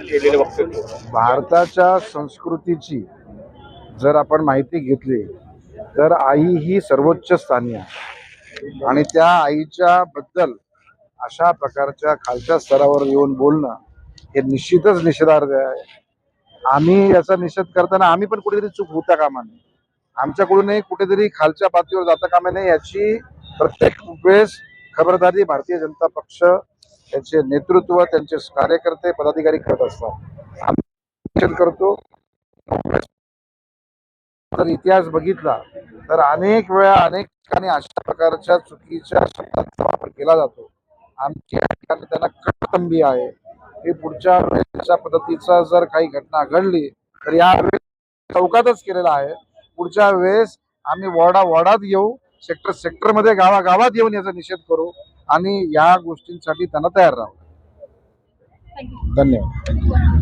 केलेले वक्तव्य. भारताच्या संस्कृतीची जर आपण माहिती घेतली तर आई ही सर्वोच्च स्थानी आहे. आणि त्या आईच्या बद्दल अशा प्रकारच्या खालच्या स्तरावर येऊन बोलणं हे निश्चितच निषेधार्ह आहे. आम्ही याचा निषेध करताना आम्ही पण कुठेतरी चूक होता कामा नये आमच्याकडूनही कुठेतरी खालच्या पातळीवर जाता कामा नये याची प्रत्येक वेळेस खबरदारी भारतीय जनता पक्ष त्याचे नेतृत्व त्यांचे कार्यकर्ते पदाधिकारी करत असतात. आम्ही निषेध करतो. तर इतिहास बघितला तर अनेक वेळा अनेक ठिकाणी अशा प्रकारच्या चुकीच्या शब्दांचा वापर केला जातो. आमच्या ठिकाणी त्यांना कटतंबी आहे. हे पुढच्या वेळेस अशा पद्धतीचा जर काही घटना घडली तर या वेळेस चौकातच केलेला आहे. पुढच्या वेळेस आम्ही वॉर्डा वॉर्डात येऊ सेक्टर सेक्टरमध्ये गावा गावात येऊन याचा निषेध करू. आणि या गोष्टींसाठी त्यांना तयार राहू धन्यवाद.